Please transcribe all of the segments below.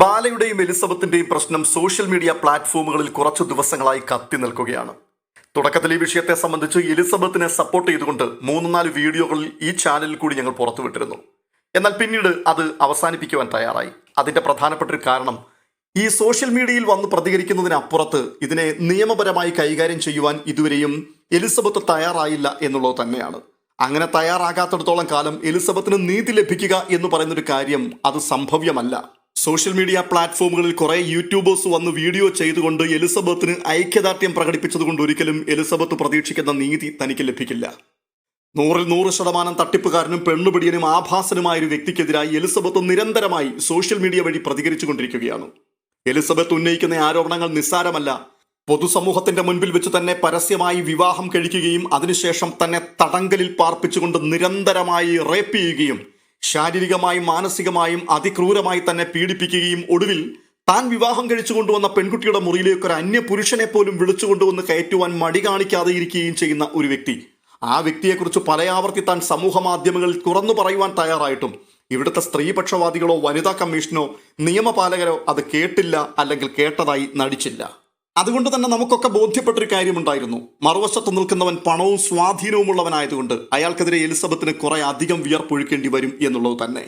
ബാലയുടെയും എലിസബത്തിന്റെയും പ്രശ്നം social media പ്ലാറ്റ്ഫോമുകളിൽ കുറച്ചു ദിവസങ്ങളായി കത്തി നിൽക്കുകയാണ്. തുടക്കത്തിൽ ഈ വിഷയത്തെ സംബന്ധിച്ച് എലിസബത്തിനെ സപ്പോർട്ട് ചെയ്തുകൊണ്ട് മൂന്ന് നാല് വീഡിയോകളിൽ ഈ ചാനലിൽ കൂടി ഞങ്ങൾ പുറത്തുവിട്ടിരുന്നു. എന്നാൽ പിന്നീട് അത് അവസാനിപ്പിക്കുവാൻ തയ്യാറായി. അതിന്റെ പ്രധാനപ്പെട്ട ഒരു കാരണം ഈ സോഷ്യൽ മീഡിയയിൽ വന്ന് പ്രതികരിക്കുന്നതിനപ്പുറത്ത് ഇതിനെ നിയമപരമായി കൈകാര്യം ചെയ്യുവാൻ ഇതുവരെയും എലിസബത്ത് തയ്യാറായില്ല എന്നുള്ളത് തന്നെയാണ്. അങ്ങനെ തയ്യാറാകാത്തിടത്തോളം കാലം എലിസബത്തിന് നീതി ലഭിക്കുക എന്ന് പറയുന്നൊരു കാര്യം അത് സംഭവ്യമല്ല. സോഷ്യൽ മീഡിയ പ്ലാറ്റ്ഫോമുകളിൽ കുറെ യൂട്യൂബേഴ്സ് വന്ന് വീഡിയോ ചെയ്തുകൊണ്ട് എലിസബത്തിന് ഐക്യദാർഢ്യം പ്രകടിപ്പിച്ചതുകൊണ്ട് ഒരിക്കലും എലിസബത്ത് പ്രതീക്ഷിക്കുന്ന നീതി തനിക്ക് ലഭിക്കില്ല. നൂറിൽ നൂറ് ശതമാനം തട്ടിപ്പുകാരനും പെണ്ണുപിടിയനും ആഭാസനുമായ ഒരു വ്യക്തിക്കെതിരായി എലിസബത്ത് നിരന്തരമായി സോഷ്യൽ മീഡിയ വഴി പ്രതികരിച്ചുകൊണ്ടിരിക്കുകയാണ്. എലിസബത്ത് ഉന്നയിക്കുന്ന ആരോപണങ്ങൾ നിസ്സാരമല്ല. പൊതുസമൂഹത്തിന്റെ മുൻപിൽ വെച്ച് തന്നെ പരസ്യമായി വിവാഹം കഴിക്കുകയും അതിനുശേഷം തന്നെ തടങ്കലിൽ പാർപ്പിച്ചുകൊണ്ട് നിരന്തരമായി റേപ്പ് ചെയ്യുകയും ശാരീരികമായും മാനസികമായും അതിക്രൂരമായി തന്നെ പീഡിപ്പിക്കുകയും ഒടുവിൽ താൻ വിവാഹം കഴിച്ചു കൊണ്ടുവന്ന പെൺകുട്ടിയുടെ മുറിയിലേക്ക് ഒരു അന്യ പുരുഷനെ പോലും വിളിച്ചുകൊണ്ടുവന്ന് കയറ്റുവാൻ മടി കാണിക്കാതെ ഇരിക്കുകയും ചെയ്യുന്ന ഒരു വ്യക്തി. ആ വ്യക്തിയെക്കുറിച്ച് പലയാവർത്തി താൻ സമൂഹ മാധ്യമങ്ങളിൽ തുറന്നു പറയുവാൻ തയ്യാറായിട്ടും ഇവിടുത്തെ സ്ത്രീപക്ഷവാദികളോ വനിതാ കമ്മീഷനോ നിയമപാലകരോ അത് കേട്ടില്ല അല്ലെങ്കിൽ കേട്ടതായി നടിച്ചില്ല. അതുകൊണ്ട് തന്നെ നമുക്കൊക്കെ ബോധ്യപ്പെട്ടൊരു കാര്യമുണ്ടായിരുന്നു. മറുവശത്ത് നിൽക്കുന്നവൻ പണവും സ്വാധീനവുമുള്ളവനായതുകൊണ്ട് അയാൾക്കെതിരെ എലിസബത്തിന് കുറെ അധികം വിയർപ്പൊഴുക്കേണ്ടി വരും എന്നുള്ളത് തന്നെ.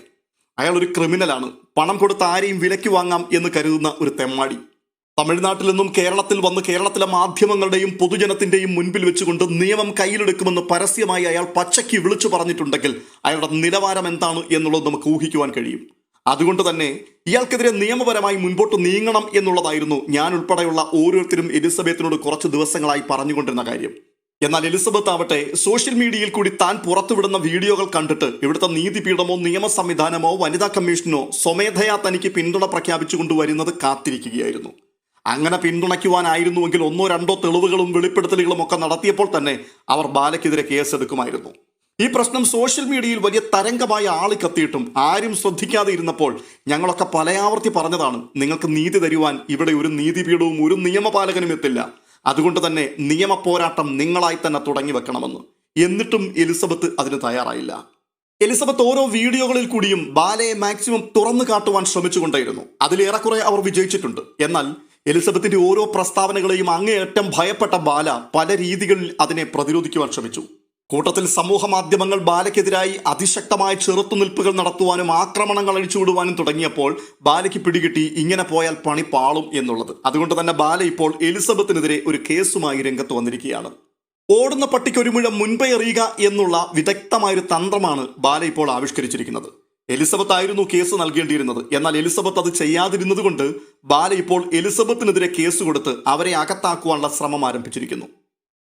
അയാൾ ഒരു ക്രിമിനലാണ്. പണം കൊടുത്ത് ആരെയും വിലയ്ക്ക് വാങ്ങാം എന്ന് കരുതുന്ന ഒരു തെമ്മാടി. തമിഴ്നാട്ടിൽ നിന്നും കേരളത്തിൽ വന്ന് കേരളത്തിലെ മാധ്യമങ്ങളുടെയും പൊതുജനത്തിന്റെയും മുൻപിൽ വെച്ചുകൊണ്ട് നിയമം കയ്യിലെടുക്കുമെന്ന് പരസ്യമായി അയാൾ പച്ചയ്ക്ക് വിളിച്ചു പറഞ്ഞിട്ടുണ്ടെങ്കിൽ അയാളുടെ നിലവാരം എന്താണ് എന്നുള്ളത് നമുക്ക് ഊഹിക്കുവാൻ കഴിയും. അതുകൊണ്ട് തന്നെ ഇയാൾക്കെതിരെ നിയമപരമായി മുൻപോട്ട് നീങ്ങണം എന്നുള്ളതായിരുന്നു ഞാൻ ഉൾപ്പെടെയുള്ള ഓരോരുത്തരും എലിസബത്തിനോട് കുറച്ച് ദിവസങ്ങളായി പറഞ്ഞുകൊണ്ടിരുന്ന കാര്യം. എന്നാൽ എലിസബത്ത് ആവട്ടെ സോഷ്യൽ മീഡിയയിൽ കൂടി താൻ പുറത്തുവിടുന്ന വീഡിയോകൾ കണ്ടിട്ട് ഇവിടുത്തെ നീതിപീഠമോ നിയമ സംവിധാനമോ വനിതാ കമ്മീഷനോ സ്വമേധയാ തനിക്ക് പിന്തുണ പ്രഖ്യാപിച്ചുകൊണ്ട് വരുന്നത് കാത്തിരിക്കുകയായിരുന്നു. അങ്ങനെ പിന്തുണയ്ക്കുവാനായിരുന്നുവെങ്കിൽ ഒന്നോ രണ്ടോ തെളിവുകളും വെളിപ്പെടുത്തലുകളും ഒക്കെ നടത്തിയപ്പോൾ തന്നെ അവർ ബാലയ്ക്കെതിരെ കേസെടുക്കുമായിരുന്നു. ഈ പ്രശ്നം സോഷ്യൽ മീഡിയയിൽ വലിയ തരംഗമായ ആളി കത്തിയിട്ടും ആരും ശ്രദ്ധിക്കാതെ ഇരുന്നപ്പോൾ ഞങ്ങളൊക്കെ പലയാവർത്തി പറഞ്ഞതാണ് നിങ്ങൾക്ക് നീതി തരുവാൻ ഇവിടെ ഒരു നീതിപീഠവും ഒരു നിയമപാലകനും എത്തില്ല. അതുകൊണ്ട് തന്നെ നിയമ പോരാട്ടം നിങ്ങളായി തന്നെ തുടങ്ങി വെക്കണമെന്ന്. എന്നിട്ടും എലിസബത്ത് അതിന് തയ്യാറായില്ല. എലിസബത്ത് ഓരോ വീഡിയോകളിൽ കൂടിയും ബാലയെ മാക്സിമം തുറന്നു കാട്ടുവാൻ ശ്രമിച്ചുകൊണ്ടേയിരുന്നു. അതിലേറെക്കുറെ അവർ വിജയിച്ചിട്ടുണ്ട്. എന്നാൽ എലിസബത്തിന്റെ ഓരോ പ്രസ്താവനകളെയും അങ്ങേയറ്റം ഭയപ്പെട്ട ബാല പല രീതികളിൽ അതിനെ പ്രതിരോധിക്കുവാൻ ശ്രമിച്ചു. കൂട്ടത്തിൽ സമൂഹ മാധ്യമങ്ങൾ ബാലയ്ക്കെതിരായി അതിശക്തമായ ചെറുത്തുനിൽപ്പുകൾ നടത്തുവാനും ആക്രമണങ്ങൾ അഴിച്ചുവിടുവാനും തുടങ്ങിയപ്പോൾ ബാലയ്ക്ക് പിടികിട്ടി ഇങ്ങനെ പോയാൽ പണി പാളും എന്നുള്ളത്. അതുകൊണ്ട് തന്നെ ബാല ഇപ്പോൾ എലിസബത്തിനെതിരെ ഒരു കേസുമായി രംഗത്ത് വന്നിരിക്കുകയാണ്. ഓടുന്ന പട്ടിക്ക് ഒരു മുൻപേ എറിയുക എന്നുള്ള വിദഗ്ധമായൊരു തന്ത്രമാണ് ബാല ഇപ്പോൾ ആവിഷ്കരിച്ചിരിക്കുന്നത്. എലിസബത്ത് ആയിരുന്നു കേസ് നൽകേണ്ടിയിരുന്നത്. എന്നാൽ എലിസബത്ത് അത് ചെയ്യാതിരുന്നതുകൊണ്ട് ബാല ഇപ്പോൾ എലിസബത്തിനെതിരെ കേസ് കൊടുത്ത് അവരെ അകത്താക്കുവാനുള്ള ശ്രമം ആരംഭിച്ചിരിക്കുന്നു.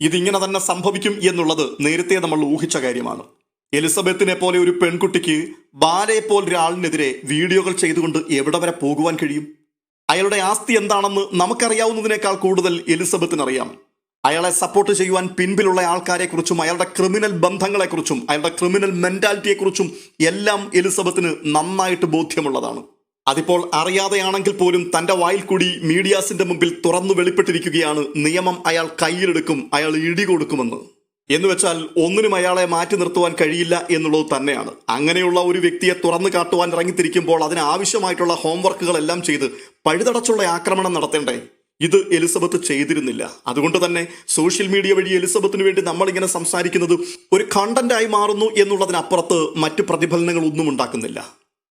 ഇതിങ്ങനെ തന്നെ സംഭവിക്കും എന്നുള്ളത് നേരത്തെ നമ്മൾ ഊഹിച്ച കാര്യമാണ്. എലിസബത്തിനെ പോലെ ഒരു പെൺകുട്ടിക്ക് ബാലയെ പോലെ ഒരാളിനെതിരെ വീഡിയോകൾ ചെയ്തുകൊണ്ട് എവിടെ വരെ പോകുവാൻ കഴിയും? അയാളുടെ ആസ്തി എന്താണെന്ന് നമുക്കറിയാവുന്നതിനേക്കാൾ കൂടുതൽ എലിസബത്തിന് അറിയാം അയാളെ സപ്പോർട്ട് ചെയ്യുവാൻ പിൻപിലുള്ള ആൾക്കാരെക്കുറിച്ചും അയാളുടെ ക്രിമിനൽ ബന്ധങ്ങളെക്കുറിച്ചും അയാളുടെ ക്രിമിനൽ മെന്റാലിറ്റിയെക്കുറിച്ചും എല്ലാം എലിസബത്തിന് നന്നായിട്ട് ബോധ്യമുള്ളതാണ്. അതിപ്പോൾ അറിയാതെയാണെങ്കിൽ പോലും തന്റെ വായിൽ കൂടി മീഡിയാസിന്റെ മുമ്പിൽ തുറന്നു വെളിപ്പെട്ടിരിക്കുകയാണ് നിയമം അയാൾ കയ്യിലെടുക്കും അയാൾ ഇടി കൊടുക്കുമെന്ന്. എന്ന് വെച്ചാൽ ഒന്നിനും അയാളെ മാറ്റി നിർത്തുവാൻ കഴിയില്ല എന്നുള്ളത് തന്നെയാണ്. അങ്ങനെയുള്ള ഒരു വ്യക്തിയെ തുറന്നു കാട്ടുവാൻ ഇറങ്ങിത്തിരിക്കുമ്പോൾ അതിനാവശ്യമായിട്ടുള്ള ഹോംവർക്കുകളെല്ലാം ചെയ്ത് പഴുതടച്ചുള്ള ആക്രമണം നടത്തേണ്ടേ? ഇത് എലിസബത്ത് ചെയ്തിരുന്നില്ല. അതുകൊണ്ട് തന്നെ സോഷ്യൽ മീഡിയ വഴി എലിസബത്തിന് വേണ്ടി നമ്മളിങ്ങനെ സംസാരിക്കുന്നത് ഒരു കണ്ടന്റായി മാറുന്നു എന്നുള്ളതിനപ്പുറത്ത് മറ്റ് പ്രതിഫലനങ്ങൾ ഒന്നും ഉണ്ടാക്കുന്നില്ല.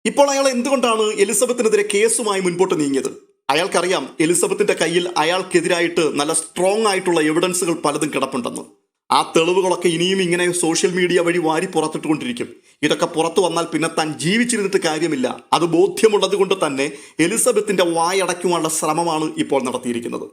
ഇപ്പോൾ അയാൾ എന്തുകൊണ്ടാണ് എലിസബത്തിനെതിരെ കേസുമായി മുൻപോട്ട് നീങ്ങിയത്? അയാൾക്കറിയാം എലിസബത്തിന്റെ കയ്യിൽ അയാൾക്കെതിരായിട്ട് നല്ല സ്ട്രോങ് ആയിട്ടുള്ള എവിഡൻസുകൾ പലതും കിടപ്പുണ്ടെന്ന്. ആ തെളിവുകളൊക്കെ ഇനിയും ഇങ്ങനെ സോഷ്യൽ മീഡിയ വഴി വാരി പുറത്തിട്ടുകൊണ്ടിരിക്കും. ഇതൊക്കെ പുറത്തു വന്നാൽ പിന്നെ താൻ ജീവിച്ചിരുന്നിട്ട് കാര്യമില്ല. അത് ബോധ്യമുള്ളത് കൊണ്ട് തന്നെ എലിസബത്തിന്റെ വായടയ്ക്കുവാനുള്ള ശ്രമമാണ് ഇപ്പോൾ നടത്തിയിരിക്കുന്നത്.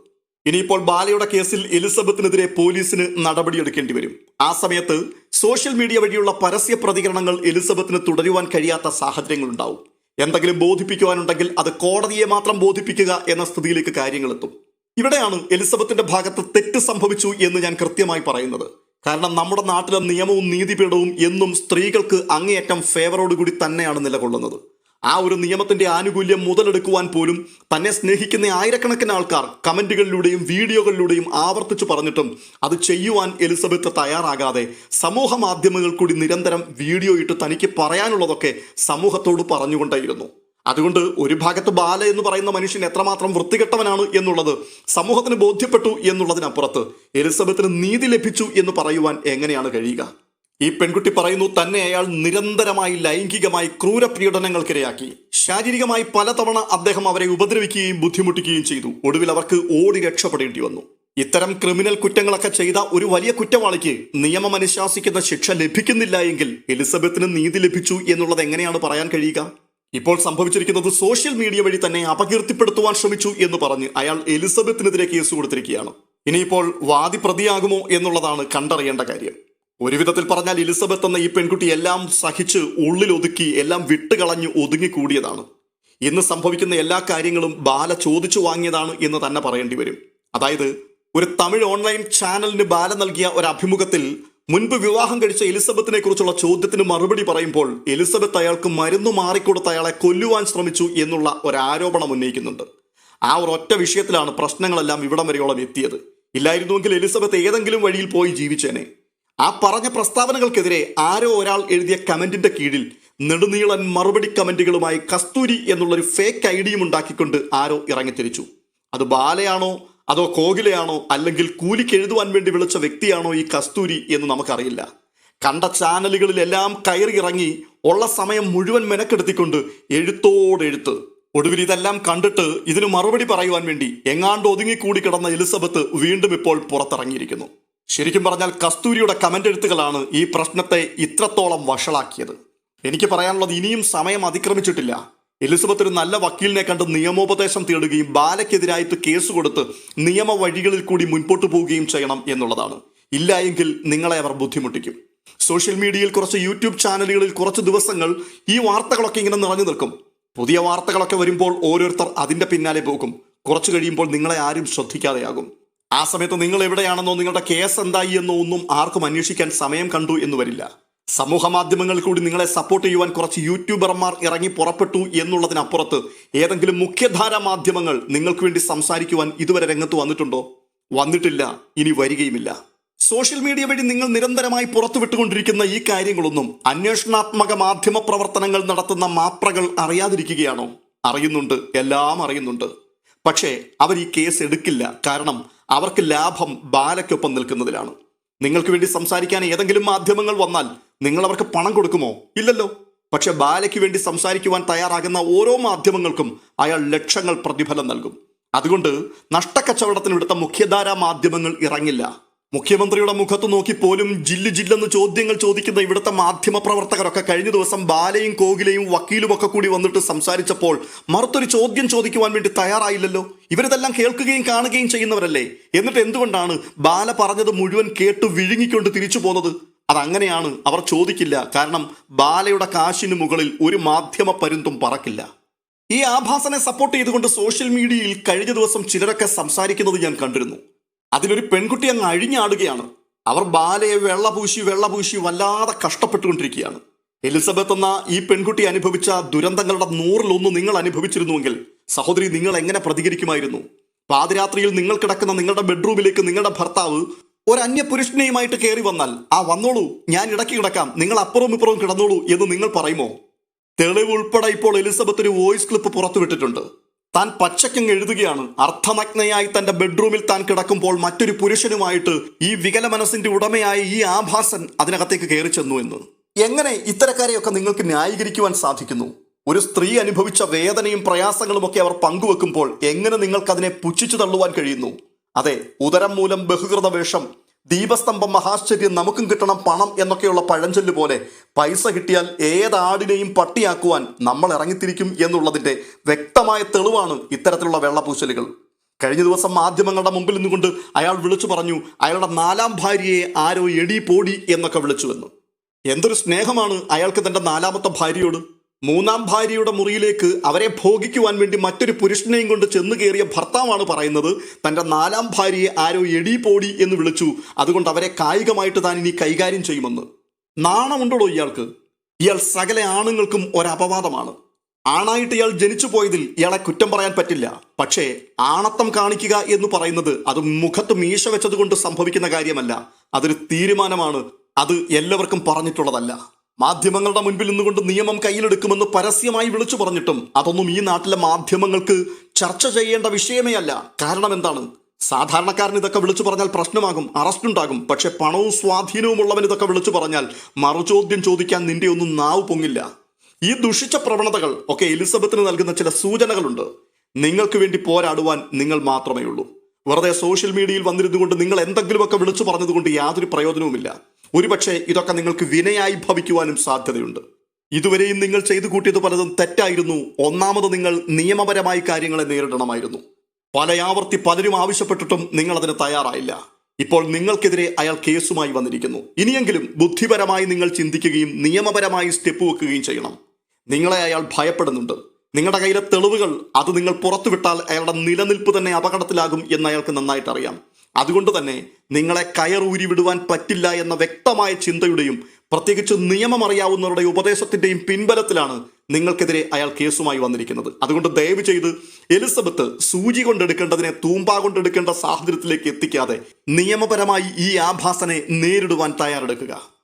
ഇനിയിപ്പോൾ ബാലയുടെ കേസിൽ എലിസബത്തിനെതിരെ പോലീസിന് നടപടിയെടുക്കേണ്ടി വരും. ആ സമയത്ത് സോഷ്യൽ മീഡിയ വഴിയുള്ള പരസ്യ പ്രതികരണങ്ങൾ എലിസബത്തിന് തുടരുവാൻ കഴിയാത്ത സാഹചര്യങ്ങൾ ഉണ്ടാവും എന്തെങ്കിലും ബോധിപ്പിക്കുവാനുണ്ടെങ്കിൽ അത് കോടതിയെ മാത്രം ബോധിപ്പിക്കുക എന്ന സ്ഥിതിയിലേക്ക് കാര്യങ്ങൾ എത്തും ഇവിടെയാണ് എലിസബത്തിന്റെ ഭാഗത്ത് തെറ്റ് സംഭവിച്ചു എന്ന് ഞാൻ കൃത്യമായി പറയുന്നത്. കാരണം നമ്മുടെ നാട്ടിലെ നിയമവും നീതിപീഠവും എന്നും സ്ത്രീകൾക്ക് അങ്ങേയറ്റം ഫേവറോടുകൂടി തന്നെയാണ് നിലകൊള്ളുന്നത്. ആ ഒരു നിയമത്തിന്റെ ആനുകൂല്യം മുതലെടുക്കുവാൻ പോലും തന്നെ സ്നേഹിക്കുന്ന ആയിരക്കണക്കിന് ആൾക്കാർ കമന്റുകളിലൂടെയും വീഡിയോകളിലൂടെയും ആവർത്തിച്ചു പറഞ്ഞിട്ടും അത് ചെയ്യുവാൻ എലിസബത്ത് തയ്യാറാകാതെ സമൂഹ മാധ്യമങ്ങൾ കൂടി നിരന്തരം വീഡിയോ ഇട്ട് തനിക്ക് പറയാനുള്ളതൊക്കെ സമൂഹത്തോട് പറഞ്ഞുകൊണ്ടേയിരുന്നു. അതുകൊണ്ട് ഒരു ഭാഗത്ത് ബാല എന്ന് പറയുന്ന മനുഷ്യൻ എത്രമാത്രം വൃത്തികെട്ടവനാണ് എന്നുള്ളത് സമൂഹത്തിന് ബോധ്യപ്പെട്ടു എന്നുള്ളതിനപ്പുറത്ത് എലിസബത്തിന് നീതി ലഭിച്ചു എന്ന് പറയുവാൻ എങ്ങനെയാണ് കഴിയുക? ഈ പെൺകുട്ടി പറയുന്നു തന്നെ അയാൾ നിരന്തരമായി ലൈംഗികമായി ക്രൂര ക്രൂരപീഡനങ്ങൾക്കിരയാക്കി. ശാരീരികമായി പലതവണ അദ്ദേഹം അവരെ ഉപദ്രവിക്കുകയും ബുദ്ധിമുട്ടിക്കുകയും ചെയ്തു. ഒടുവിൽ അവർക്ക് ഓടി രക്ഷപ്പെടേണ്ടി വന്നു. ഇത്തരം ക്രിമിനൽ കുറ്റങ്ങളൊക്കെ ചെയ്ത ഒരു വലിയ കുറ്റവാളിക്ക് നിയമം അനുശാസിക്കുന്ന ശിക്ഷ ലഭിക്കുന്നില്ല എങ്കിൽ എലിസബത്തിന് നീതി ലഭിച്ചു എന്നുള്ളത് എങ്ങനെയാണ് പറയാൻ കഴിയുക? ഇപ്പോൾ സംഭവിച്ചിരിക്കുന്നത് സോഷ്യൽ മീഡിയ വഴി തന്നെ അപകീർത്തിപ്പെടുത്തുവാൻ ശ്രമിച്ചു എന്ന് പറഞ്ഞ് അയാൾ എലിസബത്തിനെതിരെ കേസ് കൊടുത്തിരിക്കുകയാണ്. ഇനിയിപ്പോൾ വാദി പ്രതിയാകുമോ എന്നുള്ളതാണ് കണ്ടറിയേണ്ട കാര്യം. ഒരു വിധത്തിൽ പറഞ്ഞാൽ എലിസബത്ത് എന്ന ഈ പെൺകുട്ടി എല്ലാം സഹിച്ച് ഉള്ളിൽ ഒതുക്കി എല്ലാം വിട്ടുകളഞ്ഞ് ഒതുങ്ങിക്കൂടിയതാണ്. ഇന്ന് സംഭവിക്കുന്ന എല്ലാ കാര്യങ്ങളും ബാല ചോദിച്ചു വാങ്ങിയതാണ് എന്ന് തന്നെ പറയേണ്ടി വരും. അതായത് ഒരു തമിഴ് ഓൺലൈൻ ചാനലിന് ബാല നൽകിയ ഒരു അഭിമുഖത്തിൽ മുൻപ് വിവാഹം കഴിച്ച എലിസബത്തിനെ കുറിച്ചുള്ള ചോദ്യത്തിന് മറുപടി പറയുമ്പോൾ എലിസബത്ത് അയാൾക്ക് മരുന്ന് മാറിക്കൊടുത്ത് അയാളെ കൊല്ലുവാൻ ശ്രമിച്ചു എന്നുള്ള ഒരു ആരോപണം ഉന്നയിക്കുന്നുണ്ട്. ആ ഒരൊറ്റ വിഷയത്തിലാണ് പ്രശ്നങ്ങളെല്ലാം ഇവിടം വരെയോളം എത്തിയത്. ഇല്ലായിരുന്നുവെങ്കിൽ എലിസബത്ത് ഏതെങ്കിലും വഴിയിൽ പോയി ജീവിച്ചേനെ. ആ പറഞ്ഞ പ്രസ്താവനകൾക്കെതിരെ ആരോ ഒരാൾ എഴുതിയ കമന്റിന്റെ കീഴിൽ നെടുനീളൻ മറുപടി കമന്റുകളുമായി കസ്തൂരി എന്നുള്ളൊരു ഫേക്ക് ഐഡിയും ഉണ്ടാക്കിക്കൊണ്ട് ആരോ ഇറങ്ങിത്തിരിച്ചു. അത് ബാലയാണോ അതോ കോകിലയാണോ അല്ലെങ്കിൽ കൂലിക്ക് എഴുതുവാൻ വേണ്ടി വിളിച്ച വ്യക്തിയാണോ ഈ കസ്തൂരി എന്ന് നമുക്കറിയില്ല. കണ്ട ചാനലുകളിലെല്ലാം കയറി ഇറങ്ങി ഉള്ള സമയം മുഴുവൻ മെനക്കെടുത്തിക്കൊണ്ട് എഴുത്തോടെഴുത്ത്. ഒടുവിൽ ഇതെല്ലാം കണ്ടിട്ട് ഇതിന് മറുപടി പറയുവാൻ വേണ്ടി എങ്ങാണ്ട് ഒതുങ്ങിക്കൂടി കിടന്ന എലിസബത്ത് വീണ്ടും ഇപ്പോൾ പുറത്തിറങ്ങിയിരിക്കുന്നു. ശരിക്കും പറഞ്ഞാൽ കസ്തൂരിയുടെ കമന്റ് എഴുത്തുകളാണ് ഈ പ്രശ്നത്തെ ഇത്രത്തോളം വഷളാക്കിയത്. എനിക്ക് പറയാനുള്ളത് ഇനിയും സമയം അതിക്രമിച്ചിട്ടില്ല. എലിസബത്ത് ഒരു നല്ല വക്കീലിനെ കണ്ട് നിയമോപദേശം തേടുകയും ബാലയ്ക്കെതിരായിട്ട് കേസ് കൊടുത്ത് നിയമ വഴികളിൽ കൂടി മുൻപോട്ട് പോവുകയും ചെയ്യണം എന്നുള്ളതാണ്. ഇല്ല എങ്കിൽ നിങ്ങളെ അവർ ബുദ്ധിമുട്ടിക്കും. സോഷ്യൽ മീഡിയയിൽ കുറച്ച് യൂട്യൂബ് ചാനലുകളിൽ കുറച്ച് ദിവസങ്ങൾ ഈ വാർത്തകളൊക്കെ ഇങ്ങനെ നിറഞ്ഞു നിൽക്കും. പുതിയ വാർത്തകളൊക്കെ വരുമ്പോൾ ഓരോരുത്തർ അതിന്റെ പിന്നാലെ പോകും. കുറച്ച് കഴിയുമ്പോൾ നിങ്ങളെ ആരും ശ്രദ്ധിക്കാതെയാകും. ആ സമയത്ത് നിങ്ങൾ എവിടെയാണെന്നോ നിങ്ങളുടെ കേസ് എന്തായി എന്നോ ഒന്നും ആർക്കും അന്വേഷിക്കാൻ സമയം കണ്ടു എന്ന് വരില്ല. സമൂഹ മാധ്യമങ്ങളിൽ കൂടി നിങ്ങളെ സപ്പോർട്ട് ചെയ്യുവാൻ കുറച്ച് യൂട്യൂബർമാർ ഇറങ്ങി പുറപ്പെട്ടു എന്നുള്ളതിനപ്പുറത്ത് ഏതെങ്കിലും മുഖ്യധാര മാധ്യമങ്ങൾ നിങ്ങൾക്ക് വേണ്ടി സംസാരിക്കുവാൻ ഇതുവരെ രംഗത്ത് വന്നിട്ടുണ്ടോ? വന്നിട്ടില്ല. ഇനി വരികയുമില്ല. സോഷ്യൽ മീഡിയ വഴി നിങ്ങൾ നിരന്തരമായി പുറത്തുവിട്ടുകൊണ്ടിരിക്കുന്ന ഈ കാര്യങ്ങളൊന്നും അന്വേഷണാത്മക മാധ്യമ പ്രവർത്തനങ്ങൾ നടത്തുന്ന മാപ്രകൾ അറിയാതിരിക്കുകയാണോ? അറിയുന്നുണ്ട്. എല്ലാം അറിയുന്നുണ്ട്. പക്ഷേ അവർ ഈ കേസ് എടുക്കില്ല. കാരണം അവർക്ക് ലാഭം ബാലയ്ക്കൊപ്പം നിൽക്കുന്നതിലാണ്. നിങ്ങൾക്ക് വേണ്ടി സംസാരിക്കാൻ ഏതെങ്കിലും മാധ്യമങ്ങൾ വന്നാൽ നിങ്ങൾ അവർക്ക് പണം കൊടുക്കുമോ? ഇല്ലല്ലോ. പക്ഷെ ബാലയ്ക്ക് വേണ്ടി സംസാരിക്കുവാൻ തയ്യാറാകുന്ന ഓരോ മാധ്യമങ്ങൾക്കും അയാൾ ലക്ഷങ്ങൾ പ്രതിഫലം നൽകും. അതുകൊണ്ട് നഷ്ടക്കച്ചവടത്തിനെടുത്ത മുഖ്യധാരാ മാധ്യമങ്ങൾ ഇറങ്ങില്ല. മുഖ്യമന്ത്രിയുടെ മുഖത്ത് നോക്കി പോലും ജില്ലു ജില്ലെന്ന് ചോദ്യങ്ങൾ ചോദിക്കുന്ന ഇവിടുത്തെ മാധ്യമ പ്രവർത്തകരൊക്കെ കഴിഞ്ഞ ദിവസം ബാലയും കോകിലയും വക്കീലും ഒക്കെ കൂടി വന്നിട്ട് സംസാരിച്ചപ്പോൾ മറുത്തൊരു ചോദ്യം ചോദിക്കുവാൻ വേണ്ടി തയ്യാറായില്ലല്ലോ. ഇവരിതെല്ലാം കേൾക്കുകയും കാണുകയും ചെയ്യുന്നവരല്ലേ? എന്നിട്ട് എന്തുകൊണ്ടാണ് ബാല പറഞ്ഞത് മുഴുവൻ കേട്ട് വിഴുങ്ങിക്കൊണ്ട് തിരിച്ചു പോന്നത്? അതങ്ങനെയാണ് അവർ ചോദിക്കില്ല. കാരണം ബാലയുടെ കാശിന് മുകളിൽ ഒരു മാധ്യമ പരുന്തും പറക്കില്ല. ഈ ആഭാസനെ സപ്പോർട്ട് ചെയ്തുകൊണ്ട് സോഷ്യൽ മീഡിയയിൽ കഴിഞ്ഞ ദിവസം ചിലരൊക്കെ സംസാരിക്കുന്നത് ഞാൻ കണ്ടിരുന്നു. അതിലൊരു പെൺകുട്ടി അങ്ങ് അഴിഞ്ഞാടുകയാണ്. അവർ ബാലയെ വെള്ളപൂശി വെള്ളപൂശി വല്ലാതെ കഷ്ടപ്പെട്ടുകൊണ്ടിരിക്കുകയാണ്. എലിസബത്ത് എന്ന ഈ പെൺകുട്ടി അനുഭവിച്ച ദുരന്തങ്ങളുടെ നൂറിലൊന്ന് നിങ്ങൾ അനുഭവിച്ചിരുന്നുവെങ്കിൽ സഹോദരി നിങ്ങൾ എങ്ങനെ പ്രതികരിക്കുമായിരുന്നു? പാതിരാത്രിയിൽ നിങ്ങൾ കിടക്കുന്ന നിങ്ങളുടെ ബെഡ്റൂമിലേക്ക് നിങ്ങളുടെ ഭർത്താവ് ഒരു അന്യ പുരുഷനെയുമായിട്ട് കയറി വന്നാൽ ആ വന്നോളൂ ഞാൻ ഇടയ്ക്ക് കിടക്കാം നിങ്ങൾ അപ്പുറവും ഇപ്പുറവും കിടന്നോളൂ എന്ന് നിങ്ങൾ പറയുമോ? തെളിവ് ഉൾപ്പെടെ ഇപ്പോൾ എലിസബത്ത് ഒരു വോയിസ് ക്ലിപ്പ് പുറത്തുവിട്ടിട്ടുണ്ട്. താൻ പച്ചക്കങ്ങ് എഴുതുകയാണ്. അർത്ഥനഗ്നയായി തന്റെ ബെഡ്റൂമിൽ താൻ കിടക്കുമ്പോൾ മറ്റൊരു പുരുഷനുമായിട്ട് ഈ വികല മനസ്സിന്റെ ഉടമയായ ഈ ആഭാസൻ അതിനകത്തേക്ക് കയറി ചെന്നു എന്ന്. എങ്ങനെ ഇത്തരക്കാരെയൊക്കെ നിങ്ങൾക്ക് ന്യായീകരിക്കുവാൻ സാധിക്കുന്നു? ഒരു സ്ത്രീ അനുഭവിച്ച വേദനയും പ്രയാസങ്ങളും ഒക്കെ അവർ പങ്കുവെക്കുമ്പോൾ എങ്ങനെ നിങ്ങൾക്കതിനെ പുച്ഛിച്ചു തള്ളുവാൻ കഴിയുന്നു? അതെ ഉദരം മൂലം ബഹുകൃത വേഷം ദീപസ്തംഭം മഹാശ്ചര്യം നമുക്കും കിട്ടണം പണം എന്നൊക്കെയുള്ള പഴഞ്ചൊല്ല് പോലെ പൈസ കിട്ടിയാൽ ഏതാടിനെയും പട്ടിയാക്കുവാൻ നമ്മൾ ഇറങ്ങിത്തിരിക്കും എന്നുള്ളതിന്റെ വ്യക്തമായ തെളിവാണ് ഇത്തരത്തിലുള്ള വെള്ളപൂശലുകൾ. കഴിഞ്ഞ ദിവസം മാധ്യമങ്ങളുടെ മുമ്പിൽ നിന്നുകൊണ്ട് അയാൾ വിളിച്ചു പറഞ്ഞു അയാളുടെ നാലാം ഭാര്യയെ ആരോ എടി പോടി എന്നൊക്കെ വിളിച്ചുവെന്ന് എന്തൊരു സ്നേഹമാണ് അയാൾക്ക് തന്റെ നാലാമത്തെ ഭാര്യയോട്. മൂന്നാം ഭാര്യയുടെ മുറിയിലേക്ക് അവരെ ഭോഗിക്കുവാൻ വേണ്ടി മറ്റൊരു പുരുഷനെയും കൊണ്ട് ചെന്ന് കയറിയ ഭർത്താവാണ് പറയുന്നത്. തന്റെ നാലാം ഭാര്യയെ ആരോ എടി പോടി എന്ന് വിളിച്ചു. അതുകൊണ്ട് അവരെ കായികമായിട്ട് താൻ ഇനി കൈകാര്യം ചെയ്യുമെന്ന്. നാണമുണ്ടോ ഇയാൾക്ക്? ഇയാൾ സകല ആണുങ്ങൾക്കും ഒരപവാദമാണ്. ആണായിട്ട് ഇയാൾ ജനിച്ചു പോയതിൽ ഇയാളെ കുറ്റം പറയാൻ പറ്റില്ല. പക്ഷേ ആണത്തം കാണിക്കുക എന്ന് പറയുന്നത് അത് മുഖത്ത് മീശ വെച്ചതുകൊണ്ട് സംഭവിക്കുന്ന കാര്യമല്ല. അതൊരു തീരുമാനമാണ്. അത് എല്ലാവർക്കും പറഞ്ഞിട്ടുള്ളതല്ല. മാധ്യമങ്ങളുടെ മുൻപിൽ നിന്നുകൊണ്ട് നിയമം കയ്യിലെടുക്കുമെന്ന് പരസ്യമായി വിളിച്ചു പറഞ്ഞിട്ടും അതൊന്നും ഈ നാട്ടിലെ മാധ്യമങ്ങൾക്ക് ചർച്ച ചെയ്യേണ്ട വിഷയമേ അല്ല. കാരണം എന്താണ്? സാധാരണക്കാരൻ ഇതൊക്കെ വിളിച്ചു പറഞ്ഞാൽ പ്രശ്നമാകും അറസ്റ്റ് ഉണ്ടാകും. പക്ഷെ പണവും സ്വാധീനവും ഉള്ളവൻ ഇതൊക്കെ വിളിച്ചു പറഞ്ഞാൽ മറുചോദ്യം ചോദിക്കാൻ നിന്റെ ഒന്നും നാവ് പൊങ്ങില്ല. ഈ ദുഷിച്ച പ്രവണതകൾ ഒക്കെ എലിസബത്തിന് നൽകുന്ന ചില സൂചനകളുണ്ട്. നിങ്ങൾക്ക് വേണ്ടി പോരാടുവാൻ നിങ്ങൾ മാത്രമേ ഉള്ളൂ വെറുതെ സോഷ്യൽ മീഡിയയിൽ വന്നിരുന്നുകൊണ്ട് നിങ്ങൾ എന്തെങ്കിലുമൊക്കെ വിളിച്ചു പറഞ്ഞതുകൊണ്ട് യാതൊരു പ്രയോജനവുമില്ല. ഒരുപക്ഷെ ഇതൊക്കെ നിങ്ങൾക്ക് വിനയായി ഭവിക്കുവാനും സാധ്യതയുണ്ട്. ഇതുവരെയും നിങ്ങൾ ചെയ്തു കൂട്ടിയത് പലതും തെറ്റായിരുന്നു. ഒന്നാമത് നിങ്ങൾ നിയമപരമായി കാര്യങ്ങളെ നേരിടണമായിരുന്നു. പല ആവർത്തി പലരും ആവശ്യപ്പെട്ടിട്ടും നിങ്ങൾ അതിന് തയ്യാറായില്ല. ഇപ്പോൾ നിങ്ങൾക്കെതിരെ അയാൾ കേസുമായി വന്നിരിക്കുന്നു. ഇനിയെങ്കിലും ബുദ്ധിപരമായി നിങ്ങൾ ചിന്തിക്കുകയും നിയമപരമായി സ്റ്റെപ്പ് വെക്കുകയും ചെയ്യണം. നിങ്ങളെ അയാൾ ഭയപ്പെടുന്നുണ്ട്. നിങ്ങളുടെ കയ്യിലെ തെളിവുകൾ അത് നിങ്ങൾ പുറത്തുവിട്ടാൽ അയാളുടെ നിലനിൽപ്പ് തന്നെ അപകടത്തിലാകും എന്ന് അയാൾക്ക് നന്നായിട്ട് അറിയാം അതുകൊണ്ട് തന്നെ നിങ്ങളെ കയറൂരി വിടുവാൻ പറ്റില്ല എന്ന വ്യക്തമായ ചിന്തയുടെയും പ്രത്യേകിച്ച് നിയമം അറിയാവുന്നവരുടെ ഉപദേശത്തിന്റെയും പിൻബലത്തിലാണ് നിങ്ങൾക്കെതിരെ അയാൾ കേസുമായി വന്നിരിക്കുന്നത്. അതുകൊണ്ട് ദയവ് ചെയ്ത് എലിസബത്ത് സൂചി കൊണ്ടെടുക്കേണ്ടതിനെ തൂമ്പ കൊണ്ടെടുക്കേണ്ട സാഹചര്യത്തിലേക്ക് എത്തിക്കാതെ നിയമപരമായി ഈ ആഭാസനെ നേരിടുവാൻ തയ്യാറെടുക്കുക.